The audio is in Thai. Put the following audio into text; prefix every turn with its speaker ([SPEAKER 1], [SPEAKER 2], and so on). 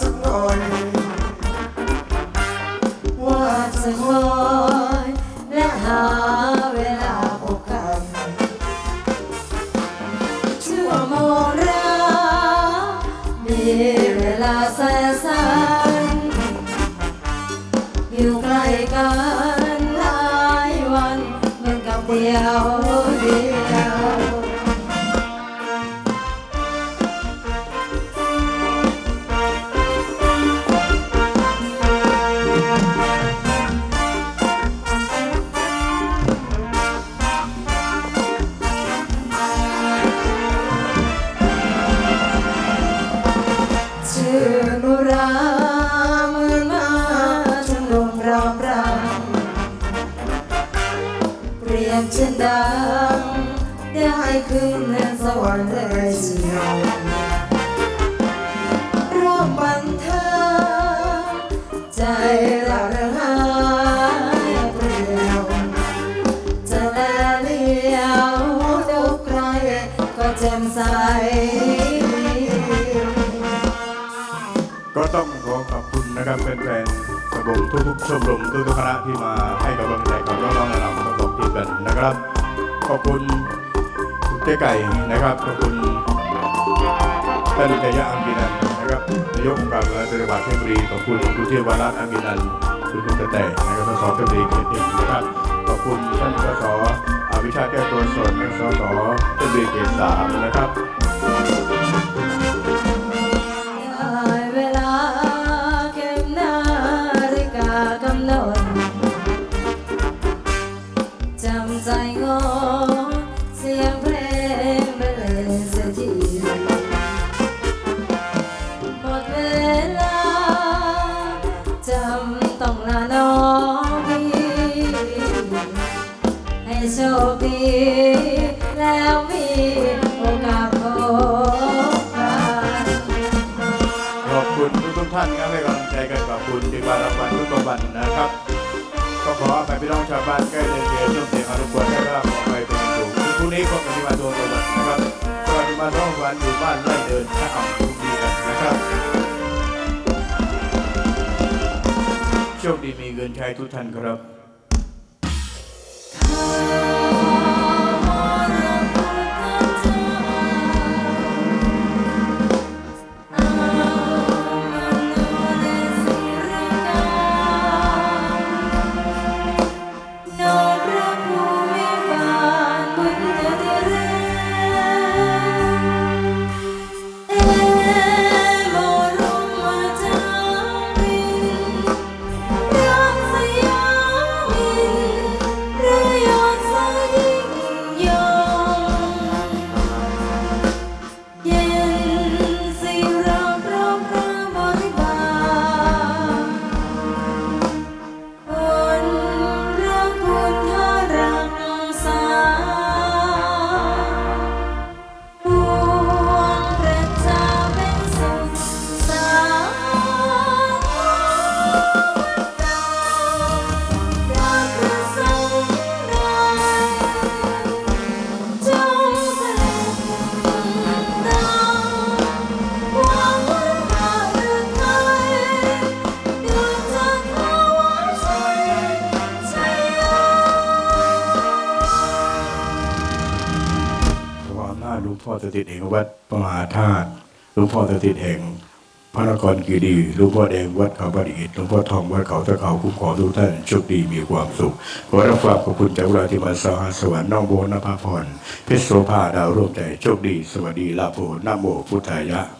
[SPEAKER 1] สักหน่อย
[SPEAKER 2] ว่าจะคอยและหาเวลาพบกันชั่วโมงรักมีเวลาแสนสั้นอยู่ใกล้กันหลายวันเหมือนกับเดียวเดียว ได้ขึ้นเนินสวรรค์เลยเชียวร่วมบันเทิงใจเราเรื่องหายเปลี่ยวจะแลเลี้ยวดูใครก็แจ่มใส
[SPEAKER 3] ก็ต้องขอขอบคุณนะครับแฟนๆกระบงทุกๆชมรมทุกๆคณะที่มาให้กำลังใจกับน้องๆเราทั้งสองทีมกันนะครับ ขอบคุณ จ๊ไก่นะครับขอบคุณท่านชยะอังกินันนะครับนายกองค์การบริหารจังหวัดเพชรบุรีขอบคุณคุณเทพวรัตน์อังกินันคุณคุณตะแต่นะครับสสเพชรบุรีเขตหนึ่งนะครับขอบคุณท่านสสอภิชาติแก้วตัวสดนะสสเพชรบุรีเขตสามนะครับ
[SPEAKER 2] โชคดีแล้วมีโอกาสพบกัน
[SPEAKER 3] ขอบคุณทุกๆท่านครับให้กำลังใจกันขอบคุณที่มารางวัลทุกรางวัลนะครับ ก็ขอไปพี่น้องชาวบ้านใกล้เรือนเคียงช่วงเสียงอารมณ์ควรได้รับขอไปเป็นอย่างสูงพรุ่งนี้พบกันที่มาโดนรางวัลนะครับสวัสดีมาท้องวันอยู่บ้านไร่เดินถ้าอ่ำทุกดีกันนะครับโชคดีมีเงินใช้ทุกท่านครับ
[SPEAKER 2] พ่อสถิตแห่งวัดประ
[SPEAKER 3] มหาธาตุหลวงพ่อสถิตแห่งพระนครกีดีหลวงพ่อแดงวัดเขาประดิษฐ์หลวงพ่อทองวัดเขาตะเขาคุ้มครองทุกท่านโชคดีมีความสุขขอรับฝากขอบคุณจากเวลาที่มาสหสวรรค์น้องโบนภาพรเพชรโสภาดาวร่วมใจโชคดี สวัสดีลาโภนโมพุทธายะ